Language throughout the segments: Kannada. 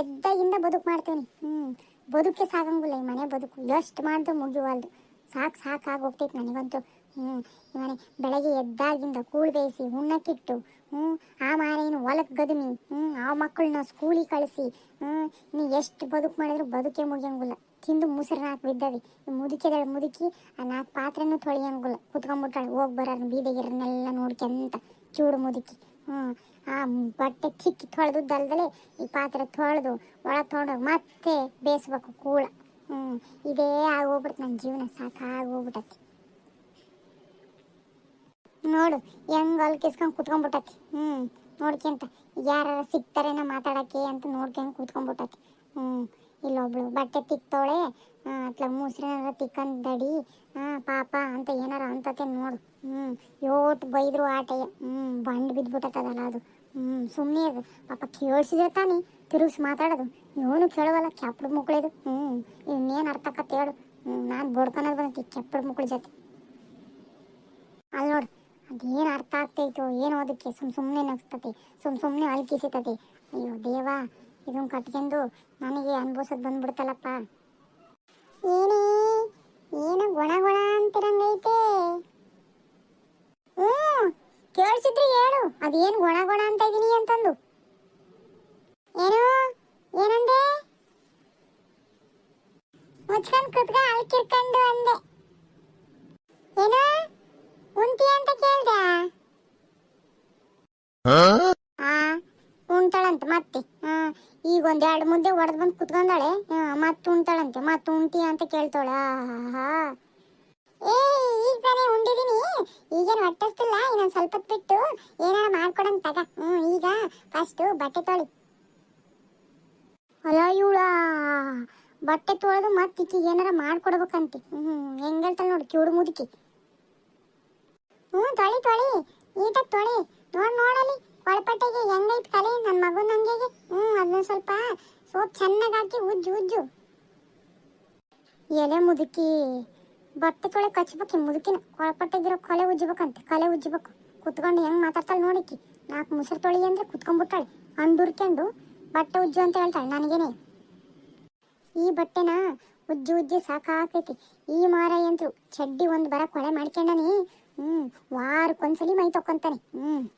ಎದ್ದಾಗಿಂದ ಬದುಕು ಮಾಡ್ತೇನೆ. ಹ್ಮ್, ಬದುಕೆ ಸಾಗಂಗಿಲ್ಲ ಈ ಮನೆ ಬದುಕು. ಎಷ್ಟು ಮಾಡಿದ್ರು ಮುಗಿವಲ್ದು. ಸಾಕು ಸಾಕಾಗಿ ಹೋಗ್ತೈತೆ ನನಗಂತೂ. ಹ್ಞೂ ಮನೆ ಬೆಳಗ್ಗೆ ಎದ್ದಾಗಿಂದ ಕೂಳು ಬೇಯಿಸಿ, ಉಣ್ಣಕ್ಕಿಟ್ಟು ಹ್ಞೂ ಆ ಮಾರೇನು ಹೊಲಕ್ಕೆ ಗದಮಿ ಹ್ಞೂ ಆ ಮಕ್ಕಳನ್ನ ಸ್ಕೂಲಿಗೆ ಕಳಿಸಿ ಹ್ಞೂ ನೀ ಎಷ್ಟು ಬದುಕು ಮಾಡಿದ್ರು ಬದುಕೆ ಮುಗಿಯಂಗಿಲ್ಲ. ತಿಂದು ಮುಸುರು ನಾಲ್ಕು ಬಿದ್ದವಿ ಮುದುಕಿದಳು ಮುದುಕಿ, ಆ ನಾಲ್ಕು ಪಾತ್ರೆನೂ ತೊಳೆಯಂಗಿಲ್ಲ. ಕುತ್ಕೊಂಡ್ಬಿಟ್ಟಾಳೆ, ಹೋಗಿ ಬರೋರು ಬೀದಿಗಿರನ್ನೆಲ್ಲ ನೋಡ್ಕೊಂತ ಚೂಡು ಮುದುಕಿ. ಹ್ಞೂ ಆ, ಬಟ್ಟೆ ತಿಕ್ಕಿ ತೊಳೆದುದಲ್ದಲೆ ಈ ಪಾತ್ರೆ ತೊಳೆದು ಒಳಗೆ ತೊಗೊಂಡೋಗಿ ಮತ್ತೆ ಬೇಯಿಸ್ಬೇಕು ಕೂಳ. ಹ್ಞೂ ಇದೇ ಆಗೋಗ್ಬಿಡ್ತು ನನ್ನ ಜೀವನ ಸಾಕಾಗೋಗ್ಬಿಟ್ಟತಿ ನೋಡು, ಹೆಂಗ್ ಅಲ್ಕಿಸ್ಕೊಂಡು ಕುತ್ಕೊಂಡ್ಬಿಟ್ಟತಿ ಹ್ಞೂ ನೋಡ್ಕೊಂತ ಯಾರು ಸಿಗ್ತಾರೇನೋ ಮಾತಾಡಕ್ಕೆ ಅಂತ ನೋಡ್ಕೊಂಡು ಕುತ್ಕೊಂಡ್ಬಿಟ್ಟತಿ ಹ್ಞೂ ಇಲ್ಲೊಬ್ಳು ಬಟ್ಟೆ ತಿಕ್ತವಳೆ. ಅತ್ಲ ಮುಸ್ರಿನಾರ ತಿಕ್ಕಂದಡಿ ಹಾಂ ಪಾಪ ಅಂತ ಏನಾರ ಅಂತತೆ ನೋಡು. ಹ್ಞೂ ಯೋಟ್ ಬೈದ್ರು ಆಟಯ್ಯ ಹ್ಞೂ ಬಂಡ್ ಬಿದ್ಬಿಟ್ಟದಲ್ಲ ಅದು. ಹ್ಞೂ ಸುಮ್ಮನೆ ಅದು ಪಾಪ ಕೇಳಿಸಿದ್ರೆ ತಾನೇ ತಿರುಗಿಸಿ ಮಾತಾಡೋದು. ಇವನು ಕೇಳುವಲ್ಲ ಕೆಪ್ಪಡ ಮುಕ್ಳಿದು ಹ್ಞೂ ಇನ್ನೇನು ಅರ್ಥಕತ್ತೆ ಹೇಳು. ಹ್ಞೂ ನಾನು ಬಡ್ಕೊಳೋದು ಬಂದೈತಿ ಕೆಪ್ಪಡ ಮುಕ್ಳ ಜೊತೆ. ಅಲ್ಲಿ ನೋಡು. ಅದೇನು ಅರ್ಥ ಆಗ್ತೈತೋ, ಏನೋ ಅದಕ್ಕೆ. ಸುಮ್ ಸುಮ್ಮನೆ ನಗ್ಸ್ತತಿ. ಸುಮ್ಮ ಸುಮ್ಮನೆ ಅಲ್ಕಿಸಿತತಿ. ಅಯ್ಯೋ ದೇವ ಇದನ್ನ ಕಟ್ಕೊಂಡು ನನಗೆ ಅನ್ಭವಿಸೋದು ಬಂದ್ಬಿಡ್ತಲ್ಲಪ್ಪ. ಏನೇ? ಏನು ಗುಣ ಗುಣ ಅಂತಿರಂಗೈತೆ. ಹ್ಞೂ ಕೇಳಿಸಿದ್ರೆ ಹೇಳು. ಅದೇನು ಗುಣ ಗುಣ ಅಂತ ಇದೀನಿ ಅಂತಂದು. ಏನು? ಏನಂದೆ? ಮುಚ್ಕೊಂಡು ಕುತ್ಕ ಅಳ್ಕಿರ್ಕೊಂಡು ಅಂದೆ. ಏನು? ಉಂಟಿ ಅಂತ ಕೇಳ್ದ. ಆ ಉಣ್ತಾಳಂತೆ ಮತ್ತೆ. ಈಗ ಒಂದ್ ಎರಡು ಮುದ್ದೆ ಹೊಡೆದ್ ಬಂದು ಕುತ್ಕೊಂಡಾಳೆ. ಮತ್ತೆ ಉಣ್ತಾಳಂತೆ, ಮತ್ತೆ ಉಣ್ತಿ ಅಂತ ಕೇಳ್ತಾಳೆ. ಆಹಾ ಏ, ಈಗ ತಾನೇ ಉಂಡಿದೀನಿ. ಈಗೇನು ಹೊಟ್ಟಿಸ್ತಿಲ್ಲ, ಇನ್ನೊಂದು ಸ್ವಲ್ಪ ಬಿಟ್ಟು ಏನಾರ ಮಾಡ್ಕೊಡಂತ ತಗ. ಹ್ಮ್, ಈಗ ಫಸ್ಟ್ ಬಟ್ಟೆ ತೊಳಿ. ಅಲ್ಲ ಇವಳ, ಬಟ್ಟೆ ತೊಳೆದು ಮತ್ತೆ ಈಕಿಗೆ ಏನಾರ ಮಾಡ್ಕೊಡ್ಬೇಕಂತೆ. ಹ್ಮ್, ಹೆಂಗ್ ಹೇಳ್ತಾಳೆ ನೋಡಿ ಕಿವ್ರು ಮುದುಕಿ. ಹ್ಞೂ ತೊಳಿ ತೊಳಿ. ನೀಟಾಗಿ ತೊಳಿ. ನೋಡ್, ನೋಡಲಿ. ಒಳಪಟ್ಟೆಗೆ ಹೆಂಗೈತ್ ಕಲೆ? ನನ್ನ ಮಗು ನಂಗೆ ಹ್ಞೂ ಅದನ್ನ ಸ್ವಲ್ಪ ಸೋಪ್ ಚೆನ್ನಾಗಿ ಹಾಕಿ ಉಜ್ಜು ಉಜ್ಜು. ಎಲೆ ಮುದುಕಿ. ಬಟ್ಟೆ ತೊಳೆ ಕಚ್ಬೇಕು ಮುದುಕಿನ. ಒಳಪಟ್ಟೆಗಿರೋ ಕೊಲೆ ಉಜ್ಜಬೇಕಂತೆ. ಕಲೆ ಉಜ್ಜಬೇಕು. ಕುತ್ಕೊಂಡು ಹೆಂಗ್ ಮಾತಾಡ್ತಾಳೆ ನೋಡಿಕ್ಕಿ ನಾಲ್ಕು ಮುಸುರು ತೊಳಿ ಅಂದ್ರೆ ಕುತ್ಕೊಂಡ್ಬಿಟ್ಟಾಳೆ. ಅಂದುರ್ಕೊಂಡು ಬಟ್ಟೆ ಉಜ್ಜು ಅಂತ ಹೇಳ್ತಾಳೆ ನನಗೇನೆ. ಈ ಬಟ್ಟೆನ ಉಜ್ಜು, ಉಜ್ಜಿ ಸಾಕಾಕೈತಿ. ಈ ಮಾರ ಅಂತೂ ಚಡ್ಡಿ ಒಂದು ಬರ ಕೊಳೆ ಮಾಡ್ಕೊಂಡಾನಿ. ಹ್ಮ್, ವಾರಕ್ಕೊಂದ್ಸಲಿ ಮೈ ತೊಕೊಂತಾನೆ. ಹ್ಮ್.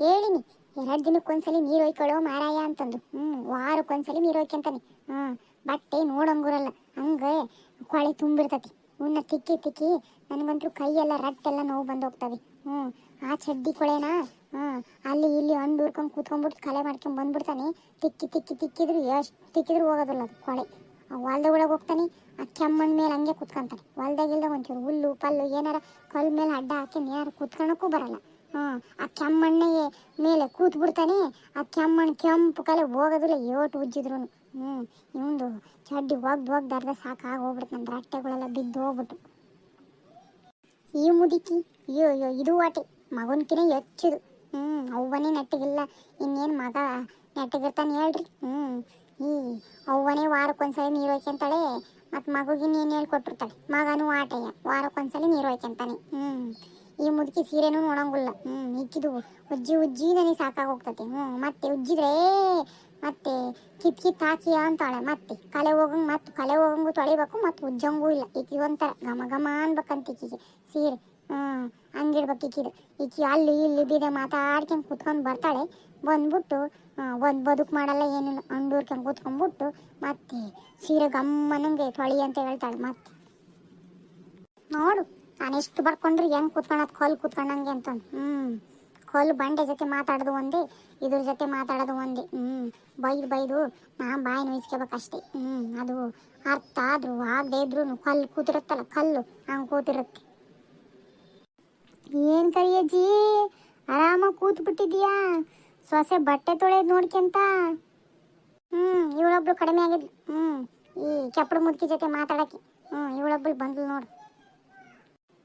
ಹೇಳಿನಿ. ಎರಡು ದಿನಕ್ಕೊಂದ್ಸಲಿ ನೀರು ಒಯ್ಕೊಳ್ಳೋ ಮಾರಾಯ ಅಂತಂದು. ಹ್ಮ್, ವಾರಕ್ಕೊಂದ್ಸಲಿ ನೀರು ಒಯ್ಕೊಂತಾನೆ ಹ್ಞೂ ಬಟ್ಟೆ ನೋಡಂಗೂರಲ್ಲ. ಹಂಗೆ ಕೊಳೆ ತುಂಬಿರ್ತತಿ. ಉನ್ನ ತಿಕ್ಕಿ ತಿಕ್ಕಿ ನನಗಂತೂ ಕೈಯೆಲ್ಲ ರಟ್ಟೆಲ್ಲ ನೋವು ಬಂದು ಹೋಗ್ತವೆ ಹ್ಮ್, ಆ ಚಡ್ಡಿ ಕೊಳೆನಾ ಹ್ಞೂ ಅಲ್ಲಿ ಇಲ್ಲಿ ಹಣ್ಣು ಹುರ್ಕೊಂಡು ಕೂತ್ಕೊಂಡ್ಬಿಟ್ಟು ಕಲೆ ಮಾಡ್ಕೊಂಡ್ ಬಂದ್ಬಿಡ್ತಾನೆ. ತಿಕ್ಕಿ ತಿಕ್ಕಿ ತಿಕ್ಕಿದ್ರು ಎಷ್ಟು ತಿಕ್ಕಿದ್ರು ಹೋಗೋದಿಲ್ಲ ಅದು ಕೊಳೆ. ಆ ಹೊಲ್ದ ಒಳಗೆ ಹೋಗ್ತಾನೆ, ಆ ಕೆಮ್ಮಣ್ಣ ಮೇಲೆ ಹಂಗೆ ಕುತ್ಕೊಂತಾನೆ. ಹೊಲ್ದಾಗಿಲ್ದ ಒಂಚೂರು ಹುಲ್ಲು, ಪಲ್ಲು ಏನಾರ ಕಲ್ ಮೇಲೆ ಅಡ್ಡ ಹಾಕಿ ಯಾರು ಕುತ್ಕೊಳಕ್ಕೂ ಬರಲ್ಲ. ಆ ಕೆಮ್ಮಣ್ಣಗೆ ಮೇಲೆ ಕೂತ್ ಬಿಡ್ತಾನೆ. ಆ ಕೆಮ್ಮಣ್ಣು ಕೆಂಪು ಕಲೆ ಹೋಗೋದಿಲ್ಲ, ಏಟು ಉಜ್ಜಿದ್ರು ಹ್ಞೂ ಇವಂದು ಚಡ್ಡಿ ಒಗ್ದು ಒಗ್ದು ಅರ್ಧ ಸಾಕಾಗಿ ಹೋಗ್ಬಿಡ್ತು ರಟ್ಟೆಗಳೆಲ್ಲ ಬಿದ್ದು ಹೋಗ್ಬಿಟ್ಟು ಈ ಮುದುಕಿ, ಅಯ್ಯೋ ಅಯ್ಯೋ, ಇದು ವಾಟಿ. ಮಗನ್ಕಿನ ಹೆಚ್ಚಿದು ಹ್ಮ್, ಅವ್ವನೇ ನೆಟ್ಟಗಿಲ್ಲ. ಇನ್ನೇನು ಮಗ ನೆಟ್ಟಿಗಿರ್ತಾನೆ ಹೇಳ್ರಿ. ಹ್ಮ್, ಈ ಅವ್ವನೇ ವಾರಕ್ಕೊಂದ್ಸರಿ ನೀರು ಒಯ್ಕೊಂತಾಳೆ ಮತ್ತು ಮಗುಗಿನ ಏನು ಹೇಳ್ಕೊಟ್ಟಿರ್ತಾಳೆ? ಮಗನೂ ಆಟಯ್ಯ. ವಾರಕ್ಕೊಂದ್ಸಲಿ ನೀರು ಒಯ್ಕೊಂತಾನೆ ಹ್ಮ್. ಈ ಮುದುಕಿ ಸೀರೆನೂ ನೋಡಂಗಿಲ್ಲ. ಹ್ಮ್. ಇಕ್ಕಿದು ಉಜ್ಜಿ ಉಜ್ಜಿ ನನಗೆ ಸಾಕಾಗಿ ಹೋಗ್ತತಿ ಹ್ಮ್. ಮತ್ತೆ ಉಜ್ಜಿದ್ರೆ ಮತ್ತೆ ಕಿತ್ ಕಿತ್ ಹಾಕಿ ಅಂತಾಳೆ. ಮತ್ತೆ ಕಲೆ ಹೋಗಂಗ್, ಮತ್ತೆ ಕಲೆ ಹೋಗಂಗು ತೊಳಿಬೇಕು, ಮತ್ತೆ ಉಜ್ಜಂಗೂ ಇಲ್ಲ. ಈಕಿ ಒಂಥರ ಘಮ ಘಮ ಅನ್ಬೇಕಂತ ಈಕಿಗೆ ಸೀರೆ. ಹ್ಮ್. ಹಂಗಿಡ್ಬೇಕು ಈಕಿದು ಈಕಿ ಅಲ್ಲಿ ಇಲ್ಲಿ ಬೀದ ಮಾತಾಡ್ಕೊಂಡು ಕುತ್ಕೊಂಡು ಬರ್ತಾಳೆ. ಬಂದ್ಬಿಟ್ಟು ಒಂದು ಬದುಕು ಮಾಡಲ್ಲ, ಏನಿಲ್ಲ. ಅಂಡೂರ್ಕೊಂಡು ಕೂತ್ಕೊಂಡ್ಬಿಟ್ಟು ಮತ್ತೆ ಸೀರೆ ಗಮ್ಮನಂಗೆ ತೊಳಿ ಅಂತ ಹೇಳ್ತಾಳೆ ಮತ್ತೆ. ನೋಡು, ನಾನು ಎಷ್ಟು ಬರ್ಕೊಂಡ್ರಿ ಹೆಂಗ್ ಕುತ್ಕೊಳತ್ ಕಲ್ಲು ಕೂತ್ಕೊಂಡಂಗೆ ಅಂತ. ಹ್ಞೂ ಕಲ್ಲು ಬಂಡೆ ಜೊತೆ ಮಾತಾಡೋದು ಒಂದೇ, ಇದ್ರ ಜೊತೆ ಮಾತಾಡೋದು ಒಂದೇ. ಹ್ಮ್. ಬೈದು ಬೈದು ನಾ ಬಾಯಿ ನೋಯಿಸ್ಕೋಬೇಕಷ್ಟೇ ಹ್ಞೂ ಅದು ಅರ್ಥ ಆದ್ರೂ ಆಗದೆ ಇದ್ರೂ ಕಲ್ಲು ಕೂತಿರುತ್ತಲ್ಲ, ಕಲ್ಲು ಹಂಗೆ ಕೂತಿರುತ್ತೆ. ಏನ್ ಕರಿಯಜ್ಜಿ? ಆರಾಮಾಗಿ ಕೂತ್ ಬಿಟ್ಟಿದ್ಯಾ ಸೊಸೆ ಬಟ್ಟೆ ತೊಳೆಯೋದು ನೋಡ್ಕೊಂತ? ಹ್ಞೂ ಇವಳೊಬ್ಳು ಕಡಿಮೆ ಆಗಿದ್ಲು ಹ್ಞೂ ಈ ಕೆಪ್ಪಡ ಮುದುಕಿ ಜೊತೆ ಮಾತಾಡಕ್ಕೆ ಹ್ಞೂ ಇವಳೊಬ್ಳು ಬಂದ್ಲು ನೋಡು.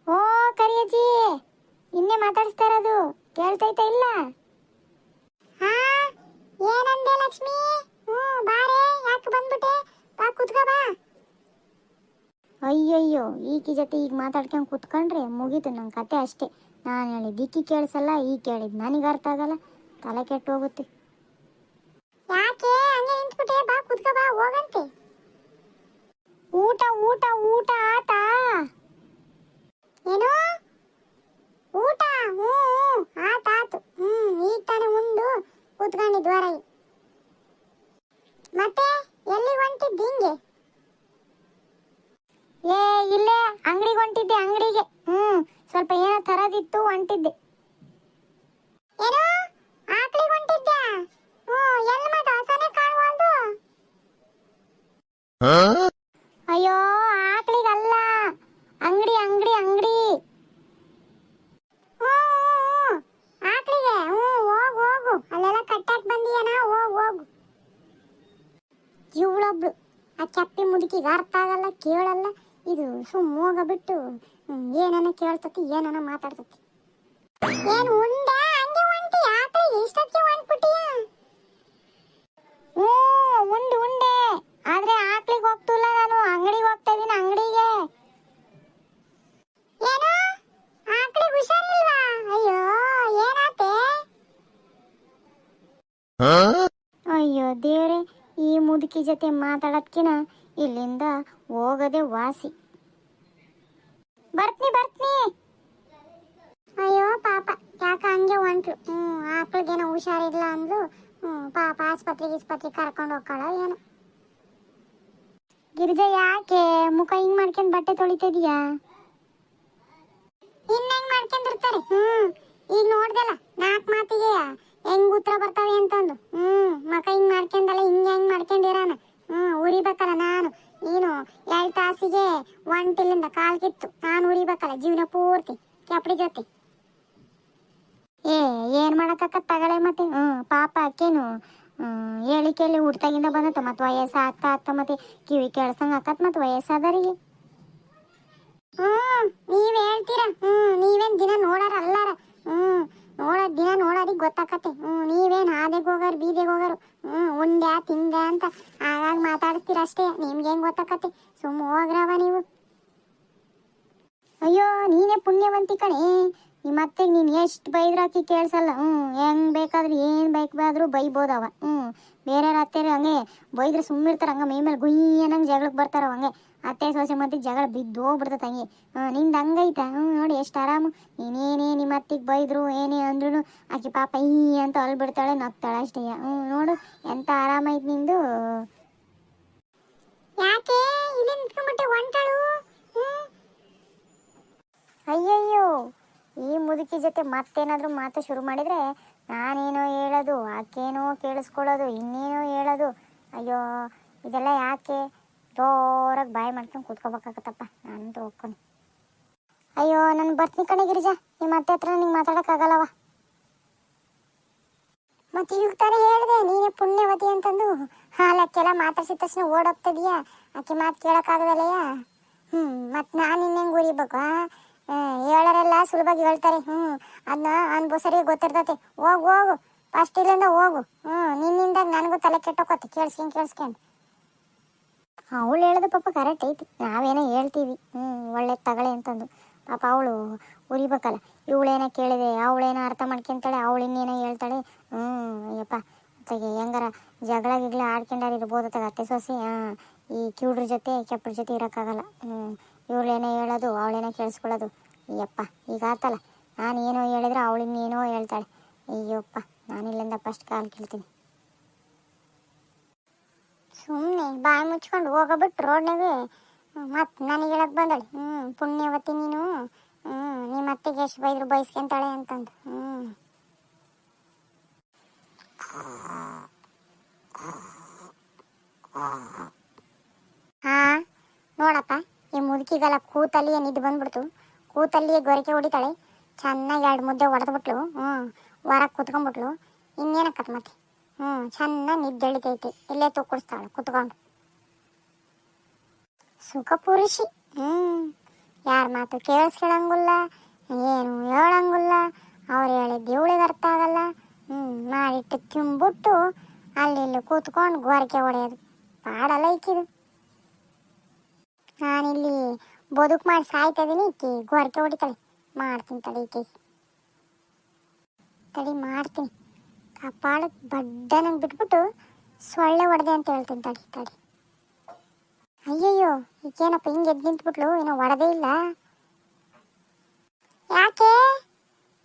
ಓ, ಕರಿಯಜ್ಜಿ ಇನ್ನೇ ಮಾತಾಡಿಸ್ತಾ ಇರೋದು. ಕೇಳ್ತೈತಾ ಇಲ್ಲ? ಹಾ? ಏನಂದೆ ಲಕ್ಷ್ಮಿ? ಹ್ಞೂ ಬಾರೆ ಯಾಕೆ ಬಂದ್ಬಿಟ್ಟೆ? ಬಾ, ಕುತ್ಕೋ, ಬಾ. ಅಯ್ಯಯ್ಯೋ, ಈಕಿ ಜೊತೆ ಈಗ ಮಾತಾಡ್ಕೊಂಡು ಕುತ್ಕೊಂಡ್ರೆ ಮುಗೀತು ನನ್ನ ಕತೆ ಅಷ್ಟೇ. ನಾನು ಹೇಳಿದ್ದು ಈಕಿ ಕೇಳಿಸಲ್ಲ, ಈ ಕೇಳಿದ್ದು ನನಗೆ ಅರ್ಥ ಆಗಲ್ಲ. ತಲೆ ಕೆಟ್ಟು ಹೋಗುತ್ತೆ. ಯಾಕೆ? ಹೋಗಂತೆ. ಊಟ ಊಟ ಊಟ ಆತಾ? ಏನು? ಊಟ? ಹ್ಞೂ ಆತಾತು ಹ್ಞೂ ಈಗ ತಾನೇ ಉಂಡು ಕೂತ್ಕೊಂಡಿದ್ದು ಹೊರಗೆ ಮತ್ತೆ ಎಲ್ಲಿ ಹೊಂಟಿದ್ದು ಹಿಂಗೆ? ಏ, ಇಲ್ಲೇ ಅಂಗಡಿಗೆ ಹೊಂಟಿದ್ದೆ ಅಂಗಡಿಗೆ. ಹ್ಞೂ ಸ್ವಲ್ಪ ಏನೋ ತರದಿತ್ತು ಹೊಂಟಿದ್ದೆ ಏನು ಆಕಳಿಗೆ ಹೊಂಟಿದ್ದೆ ಹ್ಮ್ ಎಲ್ಲಿ ಮತ್ತೆ ಹಸನೆ ಕಾಣುವಲ್ದು ಅಯ್ಯೋ, ಆಕಳಿಗಲ್ಲ. ಅಂಗಡಿ ಅಂಗಡಿ ಅಂಗಡಿ. ಆಕಳಿಗೆ, ಹ್ಞೂ, ಹೋಗು ಹೋಗು. ಅಲ್ಲೆಲ್ಲ ಕಟ್ಟಾಕ್ ಬಂದಿಯನ? ಹೋಗು ಹೋಗು. ಇವಳೊಬ್ಳು. ಆ ಚಪ್ಪಿ ಮುದುಕಿಗೆ ಅರ್ಥ ಆಗಲ್ಲ, ಕೇಳಲ್ಲ. ಇದು ಸುಮ್ಮ ಹೋಗ ಬಿಟ್ಟು ಏನನ ಕೇಳ್ತತಿ, ಏನನ ಮಾತಾಡ್ತತಿ. ಏನು ಉಂಡೆ ಹಂಗೆ ಹೊಂಟಿ ಆಕಳಿಗೆ ಇಷ್ಟಕ್ಕೆ ಹೊಂಟ್ಬಿಟ್ಟಿಯ ಹ್ಞೂ ಉಂಡು ಉಂಡೆ ಆದ್ರೆ ಆಕಳಿಗೆ ಹೋಗ್ತಿಲ್ಲ ನಾನು ಅಂಗಡಿಗೆ ಹೋಗ್ತಾ ಇದೀನಿ ಅಂಗಡಿಗೆ ಏನು ಆಕಳಿಗೆ ಹುಷಾರಿಲ್ವಾ ಅಯ್ಯೋ ಏನಾತೆ ಅಯ್ಯೋ ದೇವ್ರೆ ಮುದುಕಿ ಜೊತೆ ಮಾತಾಡೋದ್ಕಿನ ಇಲ್ಲಿಂದ ಹೋಗದೆ ವಾಸಿ. ಬರ್ತೀನಿ ಬರ್ತೀನಿ! ಅಯ್ಯೋ, ಪಾಪ. ಯಾಕ ಹಂಗೆ ಹೊಂಟ್ಲು ಹ್ಞೂ ಆಕಳಿಗೇನೋ ಹುಷಾರಿಲ್ಲ ಅಂದ್ಲು. ಹ್ಞೂ, ಪಾಪ ಆಸ್ಪತ್ರೆ ಆಸ್ಪತ್ರೆಗೆ ಕರ್ಕೊಂಡು ಹೋಗ್ಕೊಳ್ಳೋ ಏನೋ. ಗಿರಿಜ, ಯಾಕೆ? ಮುಖ ಹಿಂಗ್ ಮಾಡ್ಕೊಂಡ್ ಬಟ್ಟೆ ತೊಳಿತಿದ್ಯಾ? ಇನ್ನ ಹೆಂಗ್ ಮಾಡ್ಕೊಂಡಿರ್ತಾರೆ? ಹ್ಞೂ, ಈಗ ನೋಡ್ದಲ್ಲ ನಾಲ್ಕು ಮಾತಿಗೆ ಹೆಂಗ್ ಉತ್ತರ ಬರ್ತಾವೆ ಅಂತಂದು? ಹ್ಮ್, ಮಕ ಹಿಂಗ್ ಮಾಡ್ಕೊಂಡಲ್ಲ ಹಿಂಗ್ ಹೆಂಗ್ ಮಾಡ್ಕೊಂಡಿರಾನ? ಹ್ಮ್ ಉರಿಬೇಕಲ್ಲ ನಾನು. ನೀನು ಎರಡು ತಾಸಿಗೆ ಒಂಟಿಲಿಂದ ಕಾಲ್ ಕಿತ್ತು. ನಾನು ಉರಿಬೇಕಲ್ಲ ಜೀವನ ಪೂರ್ತಿ, ಕೆಪಡಿ ಜೊತೆ. ಏ, ಏನ್ ಮಾಡಕ್ಕ ತಗಳೆ ಮತ್ತೆ? ಹ್ಮ್, ಪಾಪ ಅಕ್ಕೇನು ಹೇಳಿ ಕೇಳಿ ಹುಡ್ತಾಗಿಂದ ಬಂದತ್ತ ಮತ್ ವಯಸ್ಸು ಆಗ್ತಾ ಆಗ್ತಾ ಮತ್ತೆ ಕಿವಿ ಕೇಳ್ಸಂಗ ಆಕತ್ ಮತ್ ವಯಸ್ಸಾದರಿಗೆ ಹ್ಮ್, ನೀವ್ ಹೇಳ್ತೀರಾ? ಹ್ಮ್, ನೀವೇನ್ ದಿನ ನೋಡಾರ, ಅಲ್ಲಾರ? ಹ್ಮ್ ನೋಡೋದ್ ದಿನ ನೋಡೋದಿಕ್ ಗೊತ್ತಾಕತ್ತೆ. ಹ್ಞೂ ನೀವೇನ್ ಹಾದೆಗ್ ಹೋಗೋರು, ಬೀದಿಗೆ ಹೋಗೋರು ಹ್ಞೂ ಉಂಡ್ಯಾ ತಿಂದೆ ಅಂತ ಆಗಾಗ ಮಾತಾಡಿಸ್ತೀರ ಅಷ್ಟೇ. ನಿಮ್ಗೆ ಹೆಂಗ್ ಗೊತ್ತಾಕತ್ತೆ? ಸುಮ್ಮ ಹೋಗ್ರವ ನೀವು. ಅಯ್ಯೋ, ನೀನೇ ಪುಣ್ಯವಂತಿ ಕಣೆ. ನಿಮ್ಮ ಅತ್ತೆಗೆ ನೀನು ಎಷ್ಟು ಬೈದ್ರಾಕಿ ಕೇಳಿಸಲ್ಲ. ಹ್ಞೂ ಹೆಂಗ್ ಬೇಕಾದ್ರೂ, ಏನು ಬೇಕಾದ್ರೂ ಬೈಬೋದವ. ಹ್ಞೂ ಬೇರೆ ಅತ್ತೆರು ಹಂಗೆ ಬೈದ್ರೆ ಸುಮ್ಮಿರ್ತಾರೆ ಹಂಗೆ ಮೈ ಮೇಲೆ ಅನ್ನಂಗ್ ಜಗಳಕ್ಕೆ ಬರ್ತಾರ ಹಂಗೆ. ಅತ್ತೆ ಸೊಸೆ ಮತ್ತೆ ಜಗಳ ಬಿದ್ದು ಹೋಗ್ಬಿಡ್ತ ತಂಗಿ. ನಿಂದು ಹಂಗೈತ. ಹ್ಞೂ ನೋಡಿ ಎಷ್ಟು ಆರಾಮು. ನೀನೇನೇ ನಿಮ್ಮ ಅತ್ತಿಗೆ ಬೈದ್ರು ಏನೇ ಅಂದ್ರೂ ಆಕಿ ಪಾಪ ಈ ಅಂತ ಬಿಡ್ತಾಳೆ ನಗ್ತಾಳೆ ಅಷ್ಟೇ. ಹ್ಞೂ ನೋಡು ಎಂತ ಆರಾಮೈತೆ ನಿಂದು. ಯಾಕೆ? ಇಲ್ಲಿ ನಿಂತ್ಕೊಂಡ್ಬಿಟ್ಟೆ ಹೊಂಟಳು. ಅಯ್ಯಯ್ಯೋ ಈ ಮುದುಕಿ ಜೊತೆ ಮತ್ತೇನಾದರೂ ಮಾತು ಶುರು ಮಾಡಿದ್ರೆ ನಾನೇನೋ ಹೇಳೋದು ಆಕೇನೋ ಕೇಳಿಸ್ಕೊಳ್ಳೋದು ಇನ್ನೇನೋ ಹೇಳೋದು. ಅಯ್ಯೋ ಇದೆಲ್ಲ ಯಾಕೆ? ಜೋರಾಗಿ ಬಾಯಿ ಮಾಡ್ಕೊಂಡು ಕೂತ್ಕೋಬೇಕಾಗತ್ತಪ್ಪ. ನಾನು ಹೋಗ್ಕೊಂಡು ಅಯ್ಯೋ, ನಾನು ಬರ್ತೀನಿ ಕಣೆ ಗಿರಿಜಾ. ನಿಮ್ಮ ಅತ್ತೆ ಹತ್ರ ನಿಂಗೆ ಮಾತಾಡೋಕ್ಕಾಗಲ್ಲವ? ಮತ್ತೆ ಇವಾಗ ತಾನೇ ಹೇಳಿದೆ, ನೀನೇ ಪುಣ್ಯವತಿ ಅಂತಂದು. ಹಾಲಕ್ಕೆಲ್ಲ ಮಾತಾಡ್ಸಿದ ತಕ್ಷಣ ಓಡೋಗ್ತದೀಯಾ? ಆಕೆ ಮಾತು ಕೇಳೋಕ್ಕಾಗದಲ್ಲಯ್ಯ ಹ್ಞೂ ಮತ್ತು ನಾನು ಇನ್ನೆಂಗೆ ಉರಿಬೇಕು, ಆ? ಹೇಳೋರೆಲ್ಲ ಸುಲಭವಾಗಿ ಹೇಳ್ತಾರೆ. ಹ್ಞೂ ಅದನ್ನ ಸರಿ ಗೊತ್ತಿರ್ತೈತೆ. ಹೋಗು ಹೋಗು. ಫಸ್ಟ್ ಇಲ್ಲಿಂದ ಹೋಗು. ಹ್ಞೂ ನಿನ್ನಿಂದ ನನಗೂ ತಲೆ ಕೆಟ್ಟೋಕತ್ತೆ ಕೇಳಿಸ್ಕೊಂಡು ಕೇಳಿಸ್ಕೊಂಡು. ಅವಳು ಹೇಳೋದು ಪಾಪ ಕರೆಕ್ಟ್ ಐತಿ. ನಾವೇನೋ ಹೇಳ್ತೀವಿ. ಹ್ಞೂ ಒಳ್ಳೆ ತಗಳೆ ಅಂತಂದು. ಪಾಪ ಅವಳು ಉರಿಬೇಕಲ್ಲ. ಇವಳೇನೋ ಕೇಳಿದೆ, ಅವಳೇನೋ ಅರ್ಥ ಮಾಡ್ಕೊಂತಾಳೆ, ಅವಳು ಇನ್ನೇನೋ ಹೇಳ್ತಾಳೆ. ಹ್ಞೂ ಅಯ್ಯಪ್ಪ, ಅತ್ತಗೆ ಹೆಂಗಾರ ಜಗಳ ಗಿಗ್ಳ ಆಡ್ಕೊಂಡಾರ ಇರ್ಬೋದು ಅತ್ತಾಗ ಅತ್ತೆ ಸೊಸಿ. ಹಾಂ, ಈ ಕಿವುಡ್ರ ಜೊತೆ ಕೆಪ್ಪರ ಜೊತೆ ಇರೋಕ್ಕಾಗಲ್ಲ. ಹ್ಞೂ ಇವಳೇನೋ ಹೇಳೋದು, ಅವಳೇನೋ ಕೇಳಿಸ್ಕೊಳ್ಳೋದು. ಅಯ್ಯಪ್ಪ, ಈಗ ಆತಲ್ಲ. ನಾನು ಏನೋ ಹೇಳಿದ್ರೆ ಅವಳು ಇನ್ನೇನೋ ಹೇಳ್ತಾಳೆ. ಅಯ್ಯಪ್ಪ ನಾನಿಲ್ಲಿಂದ ಫಸ್ಟ್ ಕಾಲು ಕೇಳ್ತೀನಿ. ಸುಮ್ಮನೆ ಬಾಯಿ ಮುಚ್ಕೊಂಡು ಹೋಗಬಿಟ್ಟು ರೋಡ್ನಾಗೆ ಮತ್ತೆ ನನಗೆ ಹೇಳಕ್ ಬಂದಳು ಹ್ಞೂ ಪುಣ್ಯವತಿ ನೀನು ಹ್ಞೂ ನಿಮ್ಮ ಅತ್ತೆಗೆ ಎಷ್ಟು ಬೈದ್ರು ಬೈಸ್ಕೊಂತಾಳೆ ಅಂತಂದು ಹ್ಞೂ ಹಾ, ನೋಡಪ್ಪ, ಈ ಮುದುಕಿಗೆಲ್ಲ ಕೂತಲ್ಲಿ ಏನಿದ್ದು ಬಂದ್ಬಿಡ್ತು, ಕೂತಲ್ಲಿಯೇ ಗೊರಕೆ ಹೊಡಿತಾಳೆ, ಚೆನ್ನಾಗಿ ಎರಡು ಮುದ್ದೆ ಹೊಡೆದ್ಬಿಟ್ಲು ಹ್ಞೂ ಹೊರಗೆ ಕೂತ್ಕೊಂಡ್ಬಿಟ್ಲು, ಇನ್ನೇನಕ್ಕತ್ ಮತ್ತೆ? ಹ್ಞೂ ಚೆನ್ನಾಗಿ ನಿದ್ದೆಳಿತೈತಿ. ಇಲ್ಲೇ ತುಕ್ಕಡಿಸ್ತಾಳೆ ಕುತ್ಕೊಂಡು. ಸುಖ ಪುರುಷಿ. ಹ್ಞೂ ಯಾರ ಮಾತು ಕೇಳಿಸ್ಕೊಳಂಗಿಲ್ಲ, ಏನು ಹೇಳಂಗಿಲ್ಲ. ಅವ್ರು ಹೇಳಿದ್ದು ಇವಳಿಗೆ ಅರ್ಥ ಆಗಲ್ಲ. ಹ್ಞೂ ಮಾಡಿಟ್ಟು ತಿಂಬಿಟ್ಟು ಅಲ್ಲಿ ಇಲ್ಲಿ ಕೂತ್ಕೊಂಡು ಗೋರಿಕೆ ಹೊಡೆಯೋದು ಪಾಡಲ್ಲ ಇಕ್ಕಿದು ನಾನಿಲ್ಲಿ ಬದುಕು ಮಾಡಿ ಸಾಯ್ತಾ ಇದೀನಿ ಗೊರಕೆ ಹೊಡಿತಾಳೆ. ಮಾಡ್ತೀನಿ ತಡಿ ಈಕೆ. ತಡಿ ಮಾಡ್ತೀನಿ. ಕಪಾಳಕ್ಕೆ ಬಡ್ಡನಂಗೆ ಬಿಟ್ಬಿಟ್ಟು ಸೊಳ್ಳೆ ಹೊಡೆದೆ ಅಂತ ಹೇಳ್ತೀನಿ ತಡಿ ಅಯ್ಯಯ್ಯೋ, ಈಗೇನಪ್ಪ ಹಿಂಗೆ ಎದ್ದು ನಿಂತ್ಬಿಟ್ಲು? ಏನೋ ಒಡದೇ ಇಲ್ಲ. ಯಾಕೆ?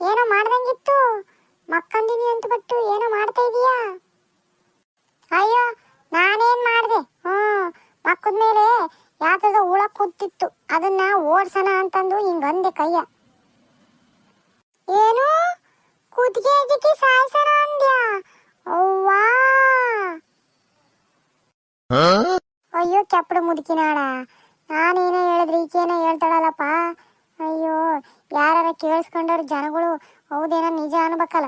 ಏನೋ ಮಾಡ್ದಂಗಿತ್ತು. ಮಕ್ಕಂದಿನಿ ಅಂತ ಬಿಟ್ಟು ಏನೋ ಮಾಡ್ತಾ ಇದೀಯಾ? ಅಯ್ಯೋ, ನಾನೇನ್ ಮಾಡ್ದೆ? ಹ್ಮ್, ಮಕ್ಕದ್ಮೇಲೆ ಮೇಲೆ ಹುಳ ಕೂತಿತ್ತು. ಅದನ್ನ ಓಡ್ಸೋಣ ಅಂತಂದು ಹಿಂಗಂದೆ ಕೈಯ. ನಾನು ನಾನೇನೋ ಹೇಳಿದ್ರೆ ಈಕೇನೋ ಹೇಳ್ತಾಳಲ್ಲಪ್ಪ. ಅಯ್ಯೋ ಯಾರ ಕೇಳಿಸ್ಕೊಂಡವ್ರ ಜನಗಳು ಹೌದೇನೋ ನಿಜ ಅನ್ಬೇಕಲ್ಲ.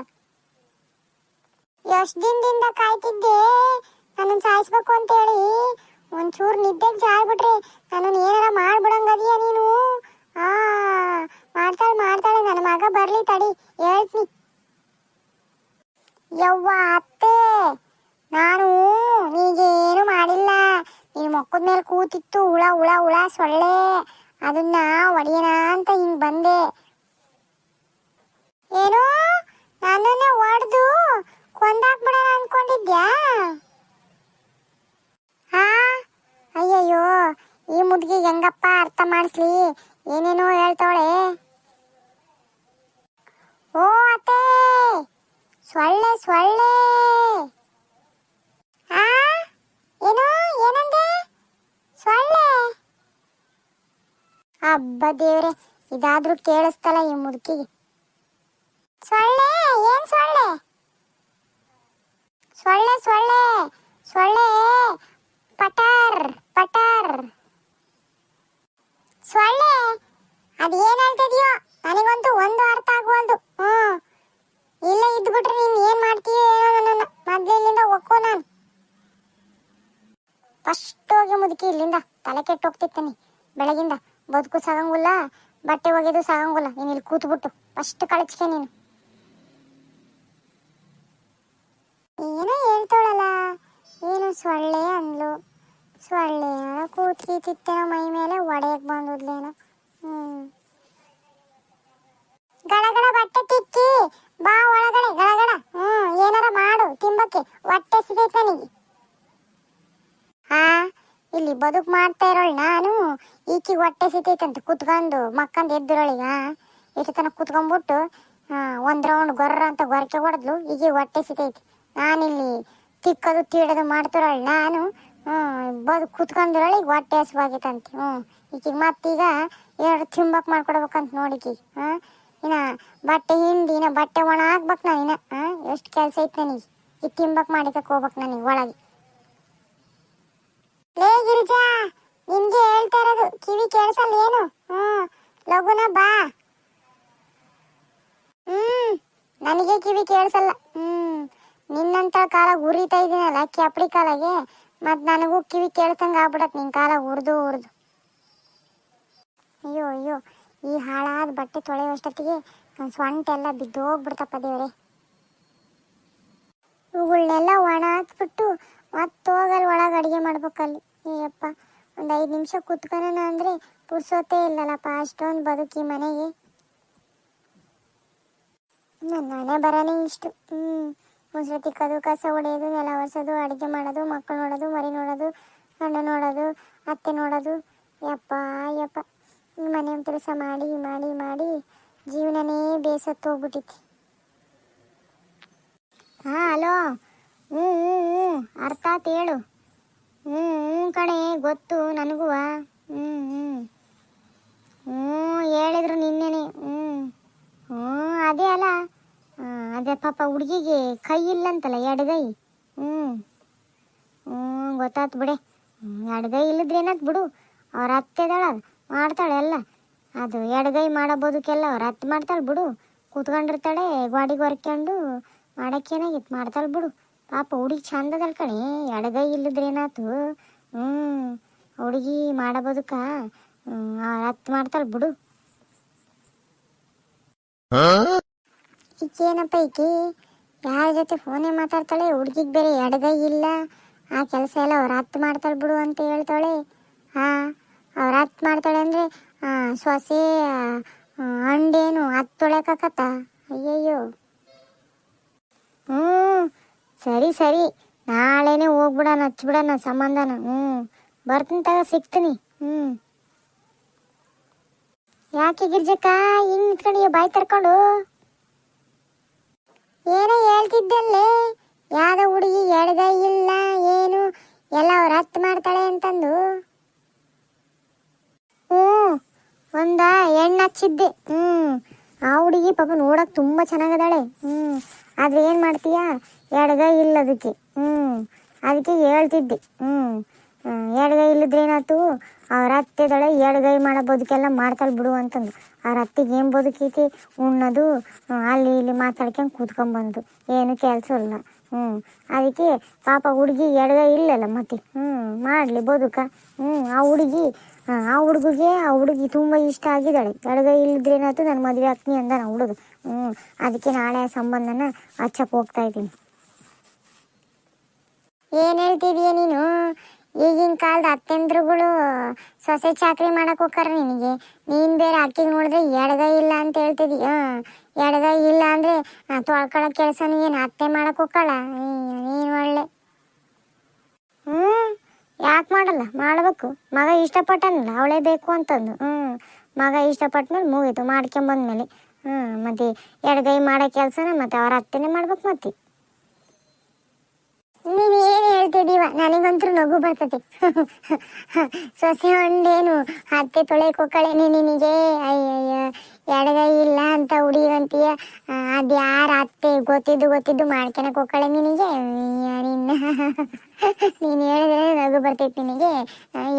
ಎಷ್ಟ್ ದಿನದಿಂದ ಕಾಯ್ತಿದ್ದೆ? ನನ್ನನ್ನು ಸಾಯಿಸ್ಬೇಕು ಅಂತ ಹೇಳಿ ಒಂಚೂರು ನಿದ್ದೆಗೆ ಜಾರ್ಬಿಟ್ರಿ ನನ್ನನ್ನು ಏನಾರ ಮಾಡ್ಬಿಡಂಗದೀಯ ನೀನು? ಆ, ಮಾಡ್ತಾಳೆ ಮಾಡ್ತಾಳೆ. ನನ್ನ ಮಗ ಬರ್ಲಿ ತಡಿ, ಹೇಳ್ತೀನಿ. ಯವ್ವ ಅತ್ತೆ ನಾನು ನೀಗೇನು ಮಾಡಿಲ್ಲ ಮೊಕ್ಕದ ಮೇಲೆ ಕೂತಿತ್ತು ಹುಳ ಹುಳ ಹುಳ ಸೊಳ್ಳೆ. ಅದನ್ನ ಒಡೆಯೋಣ ಅಂತ ಹಿಂಗ್ ಬಂದೆ. ಏನು? ನನ್ನನ್ನೇ ಹೊಡೆದು ಕೊಂದಾಕ್ಬಿಡೋಣ ಅನ್ಕೊಂಡಿದ್ಯಾ? ಹಾ? ಅಯ್ಯಯ್ಯೋ, ಈ ಮುದ್ಗೆ ಹೆಂಗಪ್ಪ ಅರ್ಥ ಮಾಡಿಸ್ಲಿ? ಏನೇನೋ ಹೇಳ್ತಾಳೆ ಓ, ಅತ್ತೆ! ಸೊಳ್ಳೆ ಸೊಳ್ಳೆ ಆ ಏನು ಏನಂದೆ ಸೊಳ್ಳೆ ಹಬ್ಬ ದೇವ್ರೆ, ಇದಾದ್ರೂ ಕೇಳಿಸ್ತಲ್ಲ ಈ ಮುದುಕಿಗೆ. ಸೊಳ್ಳೆ, ಏನ್ ಸೊಳ್ಳೆ? ಸೊಳ್ಳೆ ಸೊಳ್ಳೆ ಸೊಳ್ಳೆ, ಪಟಾರ್ ಪಟಾರ್. ಸೊಳ್ಳೆ, ಅದ್ ಏನ್ ಹೇಳ್ತಿದ್ಯೋ? ನನಗಂತೂ ಒಂದು ಅರ್ಥ ಆಗುವಲ್ದು. ಹ್ಮ್. ಇಲ್ಲ ಇದ್ಬಿಟ್ರೆ ನೀನ್ ಏನ್ ಮಾಡ್ತೀಯ ನನ್ನ ಮೊದ್ಲಿನಿಂದ ಒಕ್ಕೋ ನಾನು. ಫಸ್ಟ್ ಹೋಗಿ ಮುದುಕಿ ಇಲ್ಲಿಂದ ತಲೆ ಕೆಟ್ಟು ಹೋಗ್ತಿರ್ತೀನಿ ಬೆಳಗಿಂದ. ಬದುಕು ಸಾಗಂಗಿಲ್ಲ, ಬಟ್ಟೆ ಒಗೆದು ಸಾಗಂಗಿಲ್ಲ. ನೀನು ಇಲ್ಲಿ ಕೂತ್ಬಿಟ್ಟು ಫಸ್ಟ್ ಕಳಚ್ಕೆ ನೀನು. ಏನೋ ಹೇಳ್ತಾಳಲ್ಲ, ಏನು ಸೊಳ್ಳೆ ಅಂದ್ಲು. ಸೊಳ್ಳೆ ಕೂತ್ಕಿ ತಿತ್ತೇನೋ ಮೈ ಮೇಲೆ ಒಡೆಯಕ್ ಬಂದದ್ಲೇನೋ ಹ್ಮ್. ಗಡಗಡ ಬಟ್ಟೆ ತಿಕ್ಕಿ, ಬಾ ಒಳಗಡೆ ಗಡಗಡ ಹ್ಮ್, ಏನಾರ ಮಾಡು, ತಿಂಬಕ್ಕೆ. ಹೊಟ್ಟೆ ಸಿಗೈತೆ ನನಗೆ. ಇಲ್ಲಿ ಬದುಕು ಮಾಡ್ತಾ ಇರೋಳು ನಾನು. ಈಕಿ ಹೊಟ್ಟೆ ಸಿತೈತಂತ ಕುತ್ಕೊಂಡು ಮಕ್ಕಂದು ಎದ್ದಿರೋಳಿಗ. ಇಷ್ಟು ತನಕ ಕುತ್ಕೊಂಡ್ಬಿಟ್ಟು ಒಂದ್ ರೌಂಡ್ ಗೊರ್ರ ಅಂತ ಗೊರಕೆ ಹೊಡೆದ್ಲು. ಈಗ ಹೊಟ್ಟೆ ಸಿತೈತಿ. ನಾನಿಲ್ಲಿ ತಿಕ್ಕದು ತೀಡೋದು ಮಾಡ್ತಿರೋಳು ನಾನು. ಬದು, ಕುತ್ಕೊಂಡಿರೋಳು ಹೊಟ್ಟೆ ಹಸುವಾಗೈತಂತೆ. ಹ್ಞೂ ಈಕಿಗೆ ಮತ್ತೀಗ ಎರಡು ತಿಂಬಕ್ ಮಾಡ್ಕೊಡ್ಬೇಕಂತ ನೋಡಿಕಿ. ಹಾಂ, ಇನ್ನ ಬಟ್ಟೆ ಹಿಂಡಿ ಇನ್ನ ಬಟ್ಟೆ ಒಣ ಹಾಕ್ಬೇಕು ನಾನು ಇನ್ನ. ಎಷ್ಟು ಕೆಲಸ ಐತೆ ನನಗೆ. ಈ ತಿಂಬಕ್ ಮಾಡಿಕೋಬೇಕು ಹೋಗ್ಬೇಕು ನನಗೆ ಒಳಗೆ. ಲೇ ಗಿರಿಜಾ ನಿನ್ಗೆ ಹೇಳ್ತಾ ಇರೋದು ಕಿವಿ ಕೇಳಿಸಲ್ಲ ಏನು? ಹ್ಮ್ ಲಗುನ ಬಾ. ಹ್ಮ್, ನನಗೆ ಕಿವಿ ಕೇಳಿಸಲ್ಲ ಹ್ಮ್, ನಿನ್ನಂತ ಕಾಲ ಉರಿತಾ ಇದೀನಲ್ಲ ಕೆಪಡಿ ಕಾಲಗೆ, ಮತ್ ನನಗೂ ಕಿವಿ ಕೇಳ್ಸಂಗ ಆಗ್ಬಿಡತ್ ನಿನ್ ಕಾಲ ಉರ್ದು ಉರ್ದು. ಅಯ್ಯೋ ಅಯ್ಯೋ, ಈ ಹಾಳಾದ ಬಟ್ಟೆ ತೊಳೆಯುವಷ್ಟೊತ್ತಿಗೆ ನನ್ನ ಸ್ವಂಟ ಎಲ್ಲ ಬಿದ್ದೋಗ್ಬಿಡ್ತಪ್ಪ ದೇವ್ರೆ. ಇವುಗಳನ್ನೆಲ್ಲ ಒಣ ಹಾಕ್ಬಿಟ್ಟು ಮತ್ತೆ ಹೋಗಲ್ಲಿ ಒಳಗೆ ಅಡುಗೆ ಮಾಡ್ಬೇಕಲ್ಲಿ. ಅಯ್ಯಪ್ಪ, ಒಂದು ಐದು ನಿಮಿಷ ಕುತ್ಕೊಳ್ಳೋಣ ಅಂದರೆ ಪುರ್ಸೋತೇ ಇಲ್ಲಲ್ಲಪ್ಪ, ಅಷ್ಟೊಂದು ಬದುಕಿ ಮನೆಗೆ. ನನ್ನ ಮನೆ ಬರೋನೇ ಇಷ್ಟು. ಹ್ಞೂ ಮುಸ್ರೆ ತಿಕ್ಕೋದು ಕಸ ಹೊಡೆಯೋದು, ನೆಲ ಒರೆಸೋದು, ಅಡುಗೆ ಮಾಡೋದು ಮಕ್ಕಳು ನೋಡೋದು, ಮರಿ ನೋಡೋದು, ಅಣ್ಣ ನೋಡೋದು, ಅತ್ತೆ ನೋಡೋದು. ಯಪ್ಪ ಯಪ್ಪ ಈ ಮನೆ ಕೆಲಸ ಮಾಡಿ ಮಾಡಿ ಮಾಡಿ ಜೀವನನೇ ಬೇಸತ್ತು ಹೋಗ್ಬಿಟ್ಟಿತ್ತು. ಹಾಂ, ಹಲೋ. ಹ್ಞೂ ಹ್ಞೂ ಹ್ಞೂ ಅರ್ಥ ಆತು ಹೇಳು. ಹ್ಞೂ ಗೊತ್ತು ನನಗೂ ಹ್ಞೂ ಹ್ಞೂ ಹ್ಞೂ ಹೇಳಿದ್ರು ನಿನ್ನೆನೆ. ಹ್ಞೂ ಹ್ಞೂ ಅದೇ ಅಲ್ಲ. ಅದೇ ಪಾಪ ಹುಡುಗಿಗೆ ಕೈ ಇಲ್ಲಂತಲ್ಲ ಎಡಗೈ ಹ್ಞೂ ಹ್ಞೂ ಗೊತ್ತಾತು ಬಿಡೆ. ಎಡಗೈ ಇಲ್ಲದ್ರೆ ಏನಾಯ್ತು ಬಿಡು. ಅವ್ರ ಅತ್ತೆದಾಳ, ಮಾಡ್ತಾಳೆ ಎಲ್ಲ. ಅದು ಎಡಗೈ ಮಾಡಬೋದಕ್ಕೆಲ್ಲ ಅವ್ರ ಅತ್ತೆ ಮಾಡ್ತಾಳೆ ಬಿಡು. ಕೂತ್ಕೊಂಡಿರ್ತಾಳೆ ಗಾಡಿಗೆ ಹೊರ್ಕೊಂಡು ಮಾಡೋಕ್ಕೇನಾಗಿತ್ತು, ಮಾಡ್ತಾಳೆ ಬಿಡು. ಪಾಪ ಹುಡುಗಿ ಚಂದದಲ್ ಕಣಿ ಎಡಗೈ ಇಲ್ಲದ್ರೆ ಏನಾತು? ಹ್ಞೂ ಹುಡುಗಿ ಮಾಡಬೋದಕ್ಕ ಹತ್ತು ಮಾಡ್ತಾಳ ಬಿಡು. ಈಕೇನಪ್ಪ ಈಕಿ? ಯಾರ ಜೊತೆ ಫೋನೇ ಮಾತಾಡ್ತಾಳೆ? ಹುಡುಗಿಗೆ ಬೇರೆ ಎಡಗೈ ಇಲ್ಲ. ಆ ಕೆಲಸ ಎಲ್ಲ ಅವ್ರ ಹತ್ತು ಮಾಡ್ತಾಳೆ ಬಿಡು ಅಂತ ಹೇಳ್ತಾಳೆ. ಹಾ ಅವ್ರ ಹತ್ತು ಮಾಡ್ತಾಳೆ ಅಂದರೆ ಸೊಸೆ ಹಂಡೇನು ಅಂಡೇನು ಹತ್ತು ತೊಳೆಕಾಕತ್ತ ಅಯ್ಯಯ್ಯೋ. ಹ್ಞೂ ಸರಿ ಸರಿ. ನಾಳೆನೇ ಹೋಗ್ಬಿಡೋಣ ಹಚ್ಬಿಡೋಣ ಸಂಬಂಧನ. ಹ್ಞೂ ಬರ್ತೀನಿ ತಗ, ಸಿಗ್ತೀನಿ. ಹ್ಞೂ ಯಾಕೆ ಗಿರ್ಜಕ್ಕ? ಹಿಂಗ್ ನಿಂತ್ಕೊಂಡು ಬಾಯಿ ತರ್ಕೊಂಡು? ಏನೋ ಹೇಳ್ತಿದ್ದಲ್ಲೇ. ಯಾವ್ದೋ ಹುಡುಗಿ ಎಳ್ದ ಇಲ್ಲ, ಏನು? ಎಲ್ಲ ಅವ್ರ ಹತ್ತು ಮಾಡ್ತಾಳೆ ಅಂತಂದು. ಹ್ಞೂ ಒಂದ ಹೆಣ್ಣು ಹಚ್ಚಿದ್ದೆ. ಹ್ಞೂ ಆ ಹುಡುಗಿ ಪಾಪ ನೋಡಕ್ ತುಂಬ ಚೆನ್ನಾಗದಾಳೆ. ಹ್ಞೂ ಆದ್ರೆ ಏನು ಮಾಡ್ತೀಯಾ? ಎಡಗ ಇಲ್ಲ ಅದಕ್ಕೆ ಹ್ಞೂ ಅದಕ್ಕೆ ಹೇಳ್ತಿದ್ದೆ. ಹ್ಞೂ ಎಡಗೈ ಇಲ್ಲದ್ರೆ ಏನಾಯ್ತು? ಅವ್ರ ಅತ್ತೆದಳೆ ಎಡಗೈ ಮಾಡೋ ಬದುಕೆಲ್ಲ ಮಾಡ್ತಾಳೆ ಬಿಡು ಅಂತಂದು ಅವ್ರ ಅತ್ತಿಗೆ ಏನು ಬದುಕೈತಿ? ಉಣ್ಣೋದು ಅಲ್ಲಿ ಇಲ್ಲಿ ಮಾತಾಡ್ಕೊಂಡು ಕೂತ್ಕೊಂಡ್ಬಂದು ಏನು ಕೆಲಸ ಇಲ್ಲ. ಹ್ಞೂ ಅದಕ್ಕೆ ಪಾಪ ಹುಡುಗಿ ಎಡಗ ಇಲ್ಲಲ್ಲ ಮತ್ತೆ. ಹ್ಞೂ ಮಾಡಲಿ ಬದುಕ. ಹ್ಞೂ ಆ ಹುಡುಗಿ ಆ, ಹುಡುಗಿಗೆ ಆ ಹುಡುಗಿ ತುಂಬ ಇಷ್ಟ ಆಗಿದ್ದಾಳೆ. ಎಡಗ ಇಲ್ಲದ್ರೇನಾಯ್ತು ಏನಾಯ್ತು? ನಾನು ಮದುವೆ ಆಗ್ತೀನಿ ಅಂದ ನಾ ಹುಡುಗ. ಹ್ಞೂ ಅದಕ್ಕೆ ನಾಳೆ ಆ ಸಂಬಂಧನ ಹಚ್ಚಕ್ಕೆ ಹೋಗ್ತಾ ಇದ್ದೀನಿ. ಏನು ಹೇಳ್ತಿದೀಯ ನೀನು? ಈಗಿನ ಕಾಲದ ಅತ್ತೆಂದ್ರುಗಳು ಸೊಸೆ ಚಾಕ್ರಿ ಮಾಡಕ್ ಹೋಗಾರ ನಿನಗೆ. ನೀನ್ ಬೇರೆ ಅಕ್ಕಿಗೆ ನೋಡಿದ್ರೆ ಎಡಗೈ ಇಲ್ಲ ಅಂತ ಹೇಳ್ತಿದೀಯ ಎಡಗೈ ಇಲ್ಲ ಅಂದ್ರೆ ತೊಳ್ಕೊಳ್ಳೋ ಕೆಲಸ ಏನು ಅತ್ತೆ ಮಾಡಕ್ ಹೋಗ್ಕಳ ನೀನ್ ಒಳ್ಳೆ. ಹ್ಮ್, ಯಾಕೆ ಮಾಡಲ್ಲ? ಮಾಡ್ಬೇಕು. ಮಗ ಇಷ್ಟಪಟ್ಟನಲ್ಲ, ಅವಳೇ ಬೇಕು ಅಂತಂದು. ಹ್ಮ್, ಮಗ ಇಷ್ಟಪಟ್ಟಮೇಲೆ ಮುಗೀತು, ಮಾಡ್ಕೊಂಬಂದ್ಮೇಲೆ. ಹ್ಮ್ ಮತ್ತೆ ಎಡಗೈ ಮಾಡೋ ಕೆಲಸನ ಮತ್ತೆ ಅವ್ರ ಅತ್ತೆನೇ ಮಾಡ್ಬೇಕು ಮತ್ತೆ. ನೀನು ಹೇಳ್ತಿದೀವ, ನನಗಂತೂ ನಗು ಬರ್ತದೆ. ಸೊಸೆ ಒಂದೇನು ಅತ್ತೆ ತೊಳೆ ಹೋಗ್ಕಳೆ ನಿನಗೆ ಅಯ್ಯಯ್ಯ, ಎಡಗೈ ಇಲ್ಲ ಅಂತ ಹುಡುಗಂತೀಯ ಅದು ಯಾರ ಅತ್ತೆ? ಗೊತ್ತಿದ್ದು ಗೊತ್ತಿದ್ದು ಮಾಡ್ಕೊಳಕ್ ಹೋಗ್ಕಳೆ ನಿನಗೆ ನಿನ್ನ. ನೀನು ಹೇಳಿದ್ರೆ ನಗು ಬರ್ತೈತಿ ನಿನಗೆ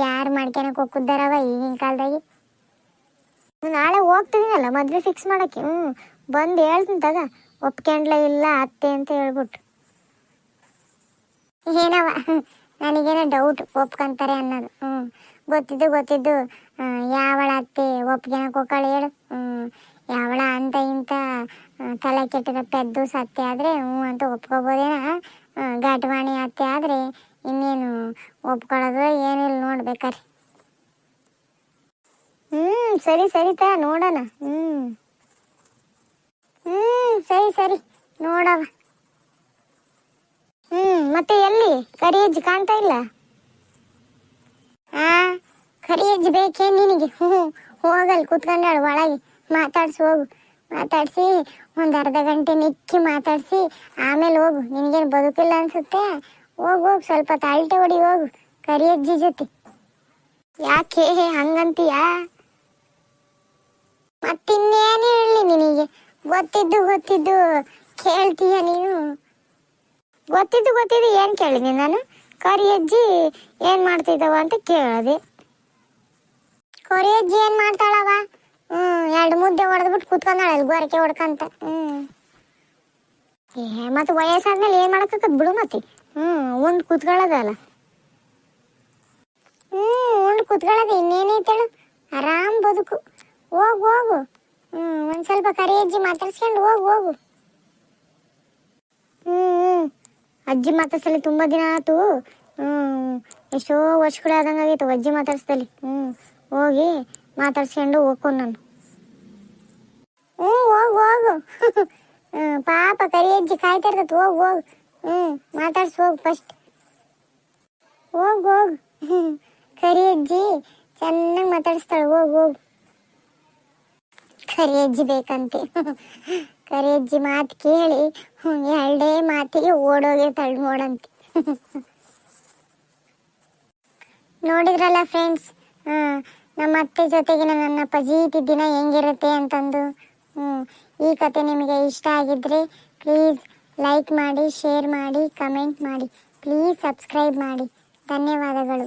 ಯಾರು ಮಾಡ್ಕೊಳಕ್ ಹೋಗ್ತಿದ್ದಾರವ ಈಗಿನ ಕಾಲದಾಗಿ? ನಾಳೆ ಹೋಗ್ತಿದ್ದೀನಲ್ಲ ಮದ್ವೆ ಫಿಕ್ಸ್ ಮಾಡಕ್ಕೆ? ಹ್ಞೂ ಬಂದು ಹೇಳ್ತೀನಿ ತಗ. ಒಪ್ಕೊಂಡ್ಲೇ ಇಲ್ಲ ಅತ್ತೆ ಅಂತ ಹೇಳ್ಬಿಟ್ಟು. ಏನವ? ನನಗೇನೋ ಡೌಟ್ ಒಪ್ಕೊಂತಾರೆ ಅನ್ನೋದು. ಹ್ಞೂ ಗೊತ್ತಿದ್ದು ಗೊತ್ತಿದ್ದು ಯಾವಳ ಅತ್ತೆ ಒಪ್ಕೊಳಕ್ ಹೋಗ್ಕಳೆ ಹೇಳು. ಹ್ಞೂ ಯಾವಳ ಅಂತ ಇಂಥ ತಲೆ ಕೆಟ್ಟದ ಪೆದ್ದು ಸತ್ಯ ಆದರೆ ಹ್ಞೂ ಅಂತ ಒಪ್ಕೋಬೋದೇನ? ಘಾಟವಾಣಿ ಅತ್ತೆ ಆದರೆ ಇನ್ನೇನು ಒಪ್ಕೊಳ್ಳೋದು ಏನಿಲ್ಲ ನೋಡ್ಬೇಕಾರೆ ಹ್ಞೂ ಸರಿ ಸರಿ ತ, ನೋಡೋಣ. ಹ್ಞೂ ಹ್ಞೂ ಸರಿ ಸರಿ, ನೋಡವ. ಹ್ಮ್, ಮತ್ತೆ ಎಲ್ಲಿ? ಕರಿಯಜ್ ಕಾಣ್ತಾ ಇಲ್ಲ? ಆ ಕರಿಯಜ್ ಬೇಕೇ ನಿನಗೆ? ಹ್ಞೂ ಹೋಗಲ್ ಕುತ್ಕೊಂಡಾಳು ಒಳಗೆ ಮಾತಾಡ್ಸಿ, ಹೋಗು. ಮಾತಾಡ್ಸಿ, ಒಂದು ಅರ್ಧ ಗಂಟೆ ನಿಕ್ಕಿ ಮಾತಾಡ್ಸಿ, ಆಮೇಲೆ ಹೋಗು. ನಿನಗೇನು ಬದುಕಿಲ್ಲ ಅನ್ಸುತ್ತೆ? ಹೋಗು ಹೋಗು, ಸ್ವಲ್ಪ ತಾಳ್ಟೆ ಹೊಡಿ, ಹೋಗು. ಕರಿಯಜ್ಜಿ ಜೊತೆ. ಯಾಕೆ ಹಂಗಂತೀಯಾ? ಮತ್ತಿನ್ನೇನು ಹೇಳಿ ನಿನಗೆ? ಗೊತ್ತಿದ್ದು ಗೊತ್ತಿದ್ದು, ಕೇಳ್ತೀಯ ನೀನು? ಗೊತ್ತಿದ್ದು ಗೊತ್ತಿದ್ದು ಏನು ಕೇಳಿದೆ ನಾನು? ಕರಿ ಅಜ್ಜಿ ಏನು ಮಾಡ್ತಿದ್ದಾವ ಅಂತ ಕೇಳಿದೆ. ಕೊರಿ ಅಜ್ಜಿ ಏನು ಮಾಡ್ತಾಳವ? ಹ್ಞೂ ಎರಡು ಮುದ್ದೆ ಹೊಡೆದ್ಬಿಟ್ಟು ಬಿಟ್ಟು ಅಲ್ಲಿ ಗೋರಕೆ ಹೊಡ್ಕಂತ. ಹ್ಞೂ ಏ, ಮತ್ತು ವಯಸ್ಸಾದ್ಮೇಲೆ ಏನು ಮಾಡೋಕ್ಕೆ ಬಿಡು ಮತ್ತೆ. ಹ್ಞೂ ಉಂಡು ಕುತ್ಕೊಳ್ಳೋದಲ್ಲ. ಹ್ಞೂ ಉಂಡು ಕುತ್ಕೊಳ್ಳೋದು ಇನ್ನೇನೈತೇಳು ಆರಾಮ್ ಬದುಕು. ಹೋಗು ಹೋಗು. ಹ್ಞೂ ಒಂದು ಸ್ವಲ್ಪ ಕರಿ ಅಜ್ಜಿ ಮಾತಾಡ್ಸ್ಕೊಂಡು ಹೋಗು ಹೋಗು. ಹ್ಮ್. ಅಜ್ಜಿ ಮಾತಾಡ್ಸಲಿ ತುಂಬ ದಿನ ಆಯ್ತು. ಎಷ್ಟೋ ವರ್ಷಗಳಾದಂಗೆ ಆಗೈತೆ ಅಜ್ಜಿ ಮಾತಾಡ್ಸ್ದಲ್ಲಿ. ಹ್ಮ್, ಹೋಗಿ ಮಾತಾಡ್ಸ್ಕೊಂಡು ಹೋಗ್ಕೊಂಡು ನಾನು. ಹ್ಞೂ ಹೋಗು ಹೋಗು. ಪಾಪ ಕರಿ ಅಜ್ಜಿ ಕಾಯ್ತಾ ಇರ್ತದೆ ಹೋಗು ಹೋಗು. ಹ್ಮ್, ಮಾತಾಡ್ಸಿ, ಹೋಗು ಫಸ್ಟ್ ಹೋಗು ಹೋಗು. ಕರಿ ಅಜ್ಜಿ, ಚೆನ್ನಾಗಿ ಮಾತಾಡಿಸ್ತಾಳೆ, ಹೋಗು ಹೋಗು. ಕರಿ ಅಜ್ಜಿ ಬೇಕಂತೆ. ಕರಿ ಅಜ್ಜಿ ಮಾತು ಕೇಳಿ ಎರಡೇ ಮಾತಿಗೆ ಓಡೋಗಿರ್ತಾಳೆ ನೋಡಂತೆ ನೋಡಿದ್ರಲ್ಲ ಫ್ರೆಂಡ್ಸ್ ನಮ್ಮ ಅತ್ತೆ ಜೊತೆಗಿನ ನನ್ನ ಪಜೀತಿ ದಿನ ಹೆಂಗಿರುತ್ತೆ ಅಂತಂದು. ಹ್ಞೂ ಈ ಕತೆ ನಿಮಗೆ ಇಷ್ಟ ಆಗಿದ್ರೆ ಪ್ಲೀಸ್ ಲೈಕ್ ಮಾಡಿ ಶೇರ್ ಮಾಡಿ ಕಮೆಂಟ್ ಮಾಡಿ. ಪ್ಲೀಸ್ ಸಬ್ಸ್ಕ್ರೈಬ್ ಮಾಡಿ. ಧನ್ಯವಾದಗಳು.